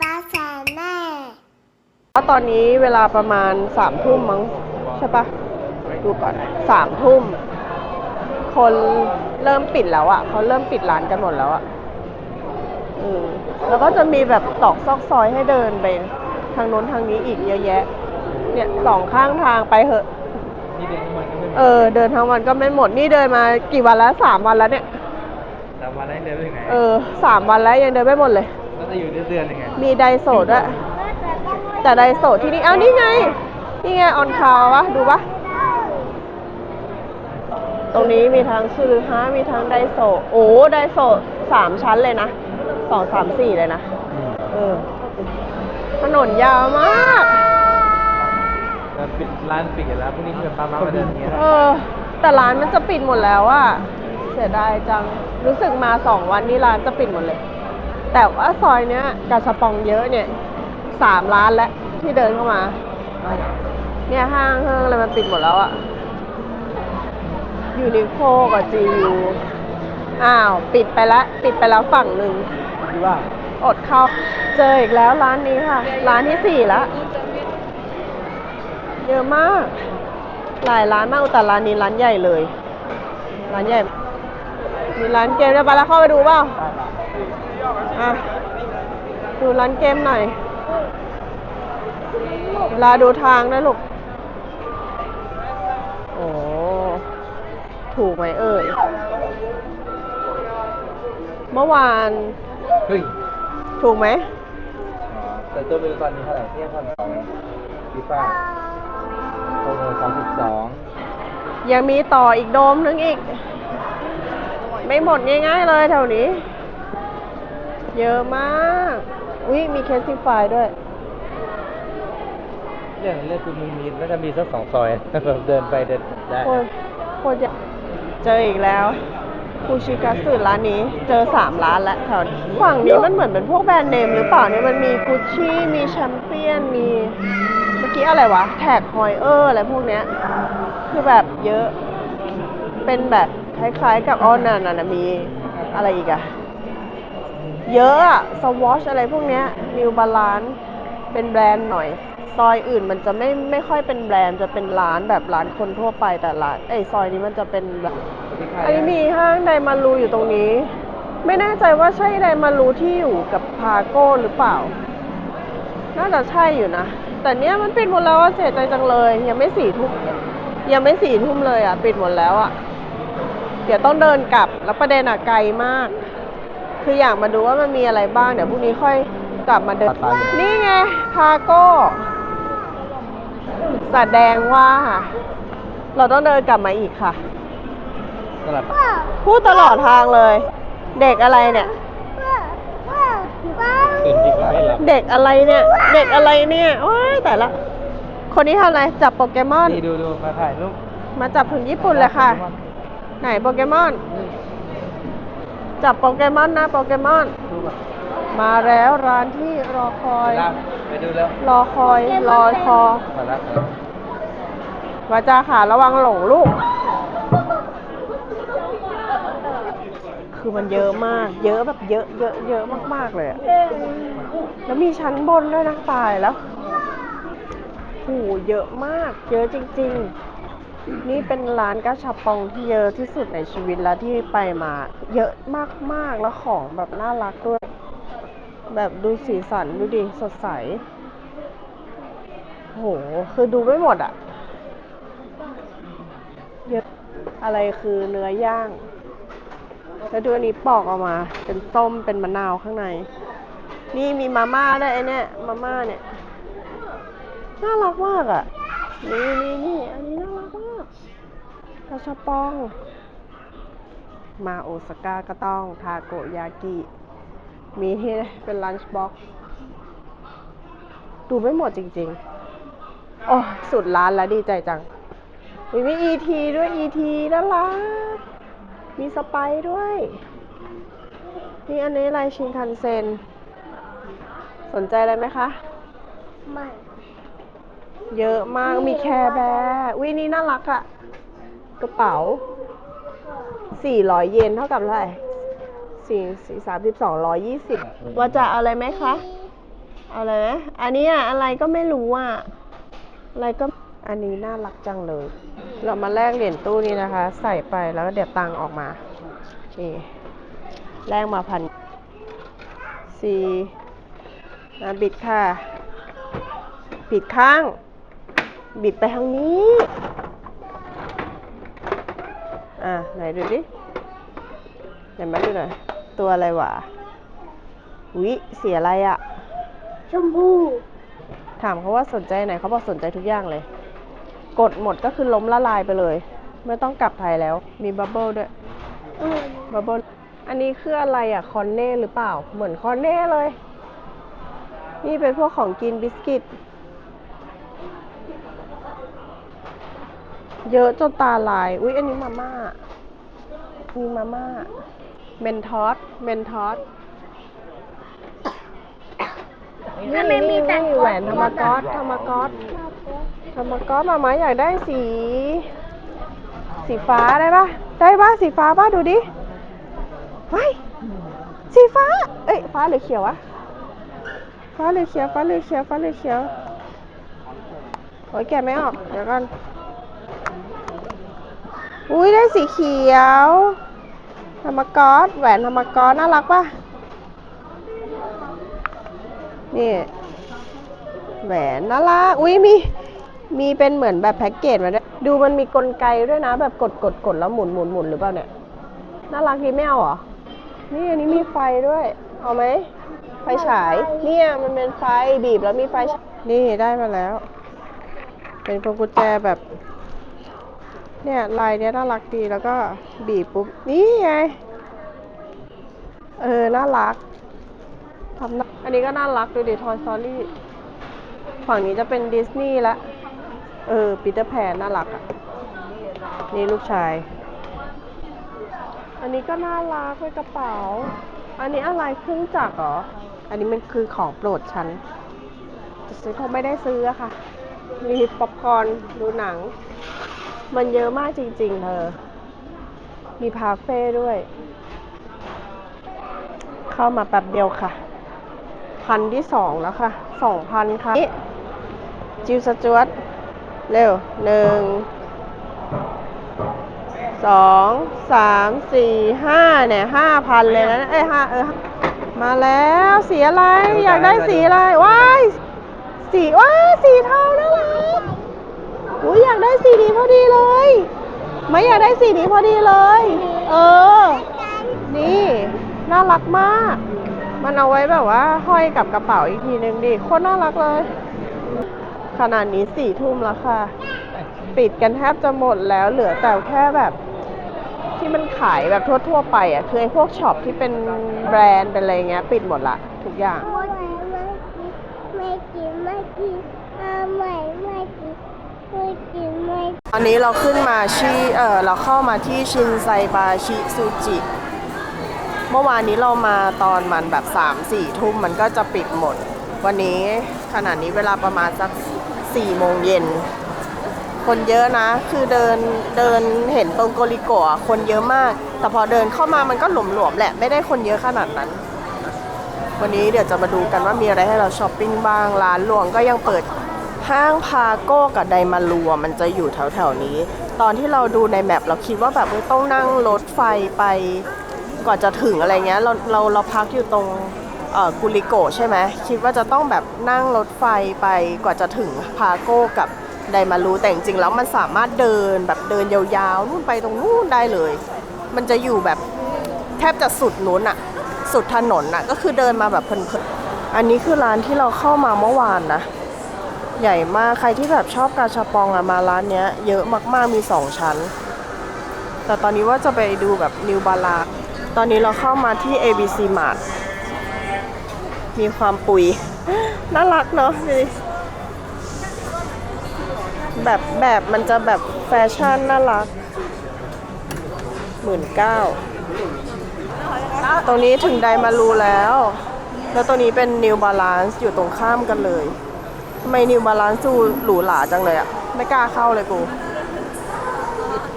ป๊าแสนแม่ก็ตอนนี้เวลาประมาณสามทุ่มมั้งใช่ปะดูก่อนสามทุ่ม คนเริ่มปิดแล้วอะ่ะเขาเริ่มปิดร้านกันหมดแล้วอะ่ะอืมแล้วก็จะมีแบบตอกซอกซอยให้เดินไป ทางโน้นทางนี้อีกเยอะแยะ เนี่ยสองข้างทางไปเหอะ นี่เด็กทั้งหมดก็ไม่เออ เดินทั้งวันก็ไม่หมดนี่เดินมากี่วันแล้วสามวันแล้วเนี่ย แต่วันนั้นเดินไปถึงไหน เออสามวันแล้วยังเดินไม่หมดเลย ก็จะอยู่ได้เดือนหนึงไงมีไดโซะด้วยแต่ไดโซะที่นี่เอ้านี่ไง นี่ไงออนคาวะดูปะตรงนี้มีทั้งซูรุฮะมีทั้งไดโซะโอ้ไดโซะสามชั้นเลยนะสองสามสี่เลยนะเออถนนยาวมากแล้วปิดร้านปิดกันแล้วพรุ่งนี้เพื่อนป้ามามาเดินอย่างเงี้ยเออ แต่ร้านมันจะปิดหมดแล้วอะเสียดายจัง รู้สึกมาสองวันนี้ร้านจะปิดหมดเลย แต่ว่าซอยเนี้ยกาชาปองเยอะเนี่ยสามร้านแล้วที่เดินเข้ามา เนี่ยห้างห้างอะไรมันปิดหมดแล้วอะยูนิโคกับจียูอ้าว ปิดไปแล้วปิดไปแล้วฝั่งหนึ่งดีว่าอดเข้าเจออีกแล้วร้านนี้ค่ะ ร้านที่สี่แล้วเยอะมาก หลายร้านมากแต่ร้านนี้ร้านใหญ่เลย ร้านใหญ่ มีร้านเกมเดี๋ยวไปแล้วเข้าไปดูเปล่า อะ ดูร้านเกมหน่อย เวลาดูทางนะลูก โอ้ ถูกไหมเอ่ย เมื่อวาน เฮ้ยถูกไหมอ๋อแต่ตัวเป็นตอนนี้เท่าไหร่เที่ยงพันสองฟีฟ่าโอ้โหสองสิบสองยังมีต่ออีกโดมนึงอีก ไม่หมดง่ายๆเลยแถวนี้ เยอะมาก อุ้ยมีเคสซิฟายด้วย เรื่องเรื่องคือมีมีแล้วจะมีสักสองซอยเดินไปเดินได้โคตรโคตรอยากเจออีกแล้วคูชิกัสึร้านนี้เจอสามร้านแล้วแถวนี้ฝั่งนี้มันเหมือนเป็นพวกแบรนด์เนมหรือเปล่าเนี่ยมันมีกุชชี่มีแชมเปี้ยนมีเมื่อกี้อะไรวะ แท็กฮอยเออร์อะไรพวกเนี้ย คือแบบเยอะ เป็นแบบคล้ายๆกับอ้อนันนะมีอะไรอีกอะ เยอะอะสวอชอะไรพวกเนี้ยนิวบาลานเป็นแบรนด์หน่อย ซอยอื่นมันจะไม่ไม่ค่อยเป็นแบรนด์จะเป็นร้านแบบร้านคนทั่วไปแต่ร้านไอซอยนี้มันจะเป็นแบบอันนี้มีห้างไดมารูอยู่ตรงนี้ ไม่แน่ใจว่าใช่ไดมารูที่อยู่กับพาโก้หรือเปล่า น่าจะใช่อยู่นะ แต่เนี้ยมันปิดหมดแล้วอะเสียใจจังเลย ยังไม่สี่ทุ่มยังไม่สี่ทุ่มเลยอะ ปิดหมดแล้วอะ เดี๋ยวต้องเดินกลับแล้วประเด็นอะไกลมาก คืออยากมาดูว่ามันมีอะไรบ้าง เดี๋ยวพรุ่งนี้ค่อยกลับมาเดิน นี่ไงพาโก้แสดงว่า เราต้องเดินกลับมาอีกค่ะ ตลาดพูดตลอดทางเลย เด็กอะไรเนี่ย ตื่นจริงก็ไม่หลับเด็กอะไรเนี่ย เด็กอะไรเนี่ยโอ้ยแต่ละ คนนี้ทำอะไรจับโปเกมอน นี่ดูดูมาถ่ายรูปมาจับถึงญี่ปุ่นเลยค่ะ ไหนโปเกมอน จับโปเกมอนนะโปเกมอน ดูแบบมาแล้วร้านที่รอคอยไปดูแล้วรอคอย รอคอมาแล้ววาจาขาระวังหลงลูก คือมันเยอะมาก เยอะแบบเยอะเยอะเยอะมากๆเลยอะแล้วมีชั้นบนด้วยนะตายแล้วโหเยอะมาก เยอะจริง ๆ นี่เป็นร้านกาชาปองที่เยอะที่สุดในชีวิตแล้วที่ไปมา เยอะมากๆแล้วของแบบน่ารักด้วย แบบดูสีสันดูดิสดใส โห คือดูไม่หมดอะเยอะอะไรคือเนื้อย่าง แล้วดูอันนี้ปอกออกมา เป็นส้มเป็นมะนาวข้างใน นี่มีมาม่าด้วยไอเนี่ยมาม่าเนี่ย น่ารักมากอะนี่นี่นี่อันนี้น่า กระชับปอง มาโอซาก้าก็ต้องทาโกยากิ มีที่เป็นลันช์บ็อกซ์ดูไม่หมดจริงๆ โอ้สุดร้านแล้วดีใจจัง มีมีอีทีด้วยอีทีน่ารัก มีสไปซ์ด้วยนี่อันนี้อะไรชินคันเซ็นสนใจอะไรไหมคะ ไม่ เยอะมาก มีแคร์แบร์วินี่น่ารักอะ กระเป๋าสี่ร้อยเยนเท่ากับเท่าไหร่สี่สี่สามสิบสองร้อยยี่สิบว่าจะเอาอะไรไหมคะ เอาเลยไหมอันนี้อะอะไรก็ไม่รู้อะ อะไรก็ อันนี้น่ารักจังเลย เรามาแลกเหรียญตู้นี้นะคะ ใส่ไปแล้วก็เดี๋ยวตังออกมา นี่แลกมาพันสี่นะบิดค่ะ บิดข้าง บิดไปทางนี้ อะไหนดูดิเดี๋ยวมาดูหน่อย ตัวอะไรวะวิเสียอะไรอะ่ะ ชมพูถามเขาว่าสนใจไหนเขาบอกสนใจทุกอย่างเลย กดหมดก็คือล้มละลายไปเลย ไม่ต้องกลับไทยแล้ว มีบับเบิลด้วยอืมบับเบิลอันนี้คืออะไรอะ คอนเน่หรือเปล่า เหมือนคอนเน่เลย นี่เป็นพวกของกินบิสกิต เยอะจนตาลาย อุ๊ย อันนี้มาม่า มีมาม่า เมนทอส เมนทอสถ้าไม่มีแต่นี่แหวนธรรมกอสธรรมกอสธรรมกอสมามาอยากได้สี สีฟ้าได้ปะได้ปะสีฟ้าปะดูดิไว้สีฟ้า เอ้ย ฟ้าหรือเขียววะฟ้าหรือเขียว ฟ้าหรือเขียว ฟ้าหรือเขียว โอ้ยแกะไม่ออก เดี๋ยวก่อน อุ้ยได้สีเขียวธรรมกอสแหวนธรรมกอสน่ารักปะนี่แหวนน่ารักอุ้ยมีมีเป็นเหมือนแบบแพ็กเกจมาด้วยดูมันมีกลไกด้วยนะ แบบกดกดกดแล้วหมุนหมุนหมุนหรือเปล่าเนี่ยน่ารักดีไม่เอาหรอ นี่อันนี้มีไฟด้วย เอาไหมไฟฉาย เนี่ยมันเป็นไฟบีบแล้วมีไฟนี่ได้มาแล้ว เป็นพวงกุญแจแบบ เนี่ยลายเนี้ยน่ารักดีแล้วก็บีบปุ๊บ นี่ไง เออ น่ารักทำอันนี้ก็น่ารักดูดิทอยซอรี่ฝั่งนี้จะเป็นดิสนีย์ละ เออปีเตอร์แพนน่ารักอะ นี่ลูกชาย อันนี้ก็น่ารักเป็นกระเป๋า อันนี้อะไรเครื่องจักรเหรอ อันนี้มันคือของโปรดฉันแต่ฉันคงไม่ได้ซื้อค่ะ มีป๊อปคอร์นดูหนัง มันเยอะมากจริงๆเธอ มีพาเฟ่ด้วย เข้ามาแป๊บเดียวค่ะ พันที่สองแล้วค่ะ สองพันค่ะ จิวสจวตเร็วหนึ่ง สอง สาม สี่ ห้าเนี่ยห้าพันเลยนะ เอ้ยห้าเออ มาแล้วสีอะไร อยากได้สีอะไร ว้าย สีว้าย สีเทาน่ารัก อุ้ยอยากได้สีนี้พอดีเลย ไม่อยากได้สีนี้พอดีเลย เออ นี่ น่ารักมาก มันเอาไว้แบบว่าห้อยกับกระเป๋าอีกทีนึงดิโคตรน่ารักเลย ขนาดนี้สี่ทุ่มแล้วค่ะ ปิดกันแทบจะหมดแล้วเหลือแต่แค่แบบที่มันขายแบบทั่ว ๆ ไปอะ คือไอ้พวกช็อปที่เป็นแบรนด์เป็นอะไรเงี้ย ปิดหมดละ ทุกอย่าง ไม่กินไม่กินไม่กินไม่กิน ตอนนี้เราขึ้นมาที่เออเราเข้ามาที่ชินไซบาชิซูจิ เมื่อวานนี้เรามาตอนมันแบบ3ามสี่ทุ่มมันก็จะปิดหมด วันนี้ขนาดนี้เวลาประมาณสัก4ี่โมงเย็น คนเยอะนะ คือเดินเดินเห็นตรงโกริโกะอะคนเยอะมาก แต่พอเดินเข้ามามันก็หลวมๆแหละ ไม่ได้คนเยอะขนาดนั้น วันนี้เดี๋ยวจะมาดูกันว่ามีอะไรให้เราช้อปปิ้งบ้าง ร้านหลวงก็ยังเปิด ห้างพาโก้กับไดมารัวมันจะอยู่แถวๆนี้ ตอนที่เราดูในแมปเราคิดว่าแบบเออต้องนั่งรถไฟไป ก่อนจะถึงอะไรเงี้ยเราเราเราพักอยู่ตรงเออกุลิโกใช่ไหมคิดว่าจะต้องแบบนั่งรถไฟไปกว่าจะถึงพาโก้กับไดมารูแต่จริงๆแล้วมันสามารถเดินแบบเดินยาวๆนู่นไปตรงนู่นได้เลย มันจะอยู่แบบแทบจะสุดนู้นอะสุดถนนอะก็คือเดินมาแบบเพลินๆอันนี้คือร้านที่เราเข้ามาเมื่อวานนะ ใหญ่มากใครที่แบบชอบกาชาปองอะมาร้านเนี้ย เยอะมากๆมีสองชั้น แต่ตอนนี้ว่าจะไปดูแบบนิวบาลาตอนนี้เราเข้ามาที่ ABC Mart มีความปุย น่ารักเนาะดูดิแบบแบบมันจะแบบแฟชั่นน่ารักหมื่นเก้าตรงนี้ถึงไดมารูแล้ว แล้วตัวนี้เป็น New Balance อยู่ตรงข้ามกันเลย ทำไมนิวบาลานซ์ดูหรูหราจังเลยอะไม่กล้าเข้าเลยกู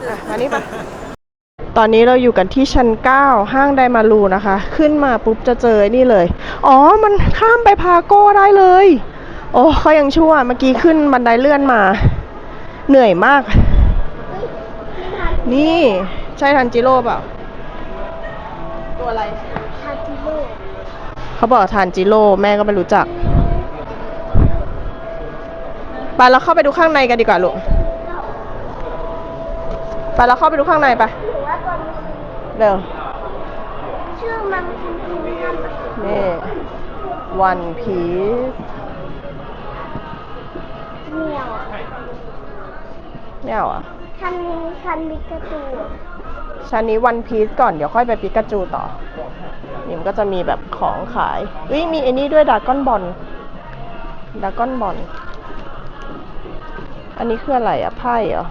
อะอันนี้ปะตอนนี้เราอยู่กันที่ชั้น 9 ห้างไดมารูนะคะ ขึ้นมาปุ๊บจะเจอนี่เลย อ๋อ มันข้ามไปพาโก้ได้เลย โอ้เขายังชั่วเมื่อกี้ขึ้นบันไดเลื่อนมา เหนื่อยมาก นี่ใช่ทันจิโร่เปล่า ตัวอะไรฮาจิโร่เขาบอกทานจิโร่แม่ก็ไม่รู้จัก ไปเราเข้าไปดูข้างในกันดีกว่าลูกไปเราเข้าไปดูข้างในไปหรือว่าตัวนี้เดี๋ยวชื่อมันคือพรีเมียมนี่ One Piece เหนียวเนี่ยเหรอคันนี้คันมิกาตูชั้นนี้ One Piece ก่อนเดี๋ยวค่อยไปปิกาจูต่อนี่มันก็จะมีแบบของขายอุ้ยมีไอ้นี่ด้วยดากอนบอลดากอนบอล อันนี้คืออะไรอะไพ่เหรอ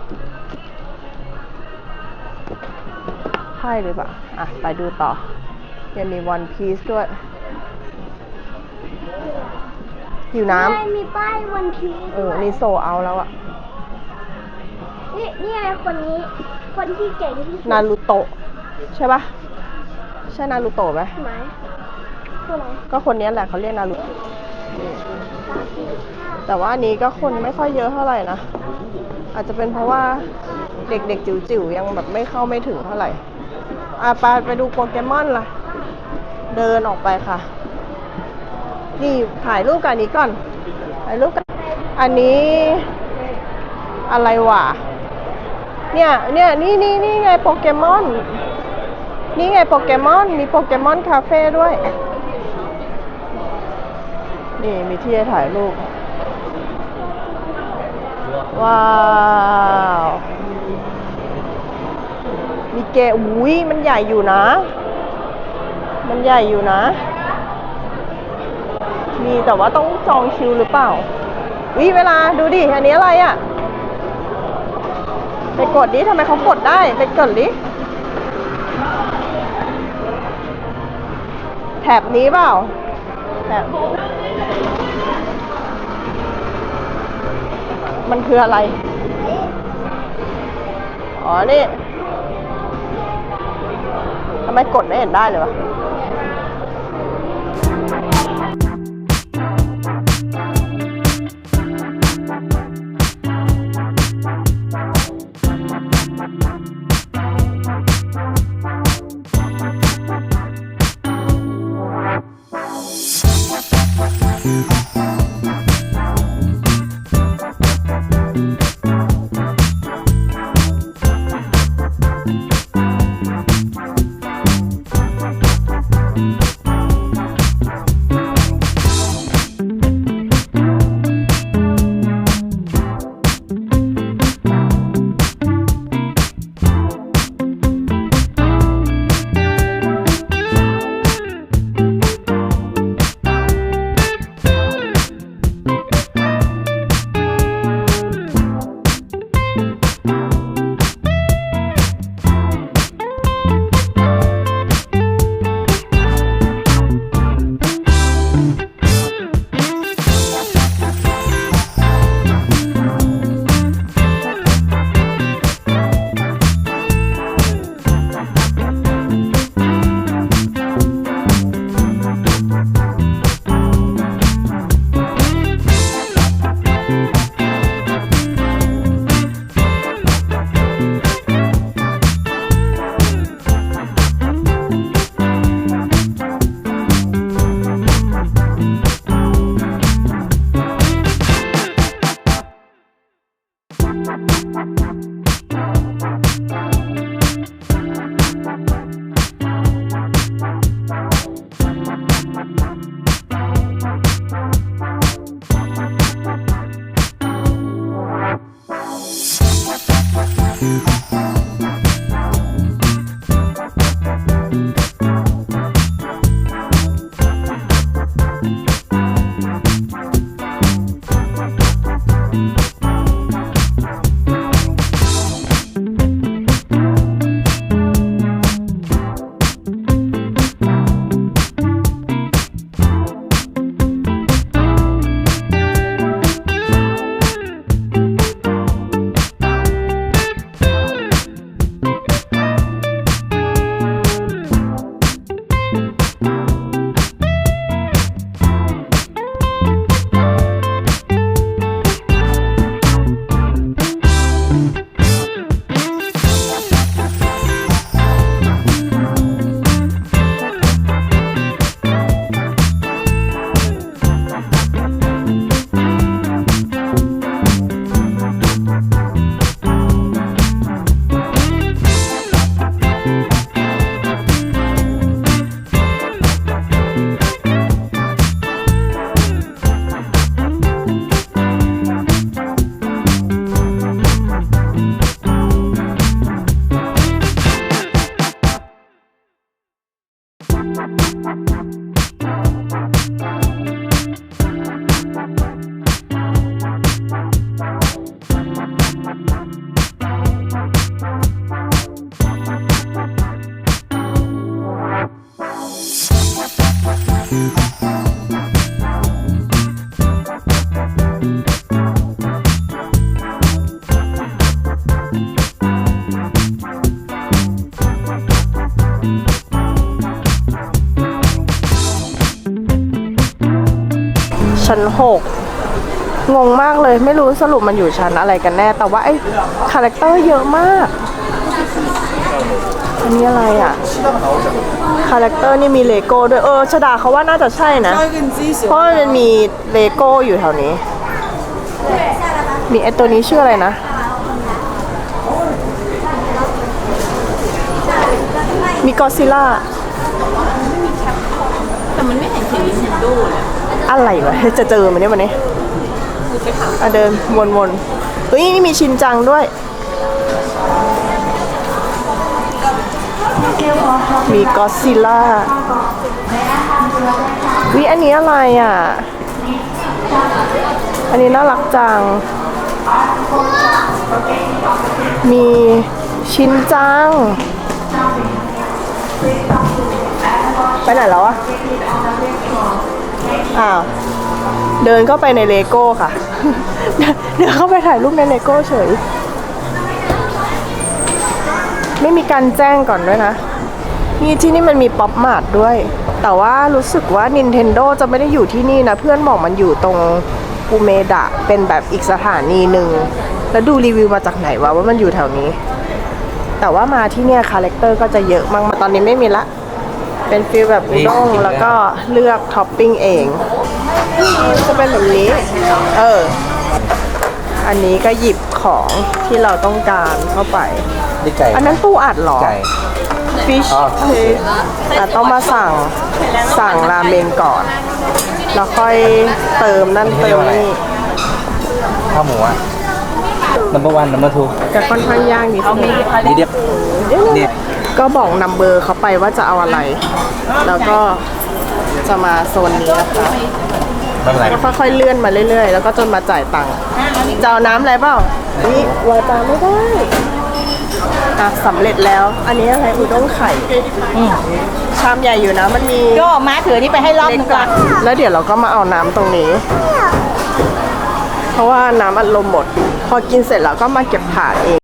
ไพ่หรือเปล่า อะ ไปดูต่อ ยังมี One Piece ด้วย อยู่น้ใช่มีป้ายวันพีำเออ นี่โซเอาแล้วอะนี่นี่ไงคนนี้ คนที่เก่งที่สุดนารูโตะใช่ปะใช่นารูโตะไหมไหมคืออะไรก็คนนี้แหละเขาเรียกนารูโตะ แต่ว่าอันนี้ก็คนไม่ค่อยเยอะเท่าไหร่นะ อาจจะเป็นเพราะว่าเด็กๆ จิ๋วๆ ยังแบบไม่เข้าไม่ถึงเท่าไหร่อะไปไปดูโปเกมอนล่ะ เดินออกไปค่ะ นี่ถ่ายรูปกันนี้ก่อน ถ่ายรูปกัน อันนี้ อะไรวะ เนี่ย เนี่ย นี่นี่นี่ไงโปเกมอน นี่ไงโปเกมอน มีโปเกมอนคาเฟ่ด้วย นี่มีที่ให้ถ่ายรูป ว้าวมีเกะอุ้ยมันใหญ่อยู่นะ มันใหญ่อยู่นะ มีแต่ว่าต้องจองคิวหรือเปล่าวิเวลาดูดิ อันนี้อะไรอะ่ะ ไปกดดิทำไมเขากดได้ ไปกดดิ แถบนี้เปล่าแถบ มันคืออะไร อ๋อ นี่ทำไมกดไม่เห็นได้เลยวะ งงมากเลยไม่รู้สรุปมันอยู่ชั้นอะไรกันแน่ แต่ว่าไอ้คาแรคเตอร์เยอะมาก อันนี้อะไรอะ คาแรคเตอร์นี่มีเลโก้ด้วยเออชดาเขาว่าน่าจะใช่นะ เพราะมันมีเลโก้อยู่แถวนี้ มีไอตัวนี้ชื่ออะไรนะมีกอซิล่าแต่มันไม่เห็นเขียน Nintendo เลยอะไรวะจะเจอมันเนี่ยวันนี้ อะเดินวนๆเฮ้ยนี่มีชินจังด้วย มีกอซิล่าวิอันนี้อะไรอะ อันนี้น่ารักจัง มีชินจัง ไปไหนแล้วอะอ้าว เดินเข้าไปในเลโก้ค่ะ เดินเข้าไปถ่ายรูปในเลโก้เฉย ไม่มีการแจ้งก่อนด้วยนะนี่ที่นี่มันมีป๊อปมาร์ทด้วย แต่ว่ารู้สึกว่า Nintendo จะไม่ได้อยู่ที่นี่นะ เพื่อนบอกมันอยู่ตรงอูเมดะ เป็นแบบอีกสถานีหนึ่ง แล้วดูรีวิวมาจากไหนวะว่ามันอยู่แถวนี้ แต่ว่ามาที่เนี่ยคาแรคเตอร์ก็จะเยอะมากๆตอนนี้ไม่มีละ เป็นฟีลแบบอุด้งแล้วก็เลือกท็อปปิ้งเอง จะเป็นแบบนี้ เออ อันนี้ก็หยิบของที่เราต้องการเข้าไป นี่ไก่อันนั้นปูอัดเหรอ ไก่ fish อ๋อ cake แต่ต้องมาสั่งสั่งราเมงก่อน แล้วค่อยเติมนั่นเติมนี่ข้าวหมูอะ number one number two ก็ค่อนข้างยากนิดนึง นี่เดียบนี่ก็บอกนัมเบอร์เขาไปว่าจะเอาอะไร แล้วก็จะมาโซนนี้นะคะ ไม่เป็นไรก็ค่อยๆเลื่อนมาเรื่อยๆ แล้วก็จนมาจ่ายตังค์จะเอาน้ำอะไรเปล่านี่วาจาไม่ได้อะสำเร็จแล้ว อันนี้อะไรอุด้งไข่ชามใหญ่อยู่นะมันมีก็มาถือนี่ไปให้รอบเล็นึกงก่อนแล้วเดี๋ยวเราก็มาเอาน้ำตรงนี้ เพราะว่าน้ำอัดลมหมด พอกินเสร็จแล้วก็มาเก็บถาดเอง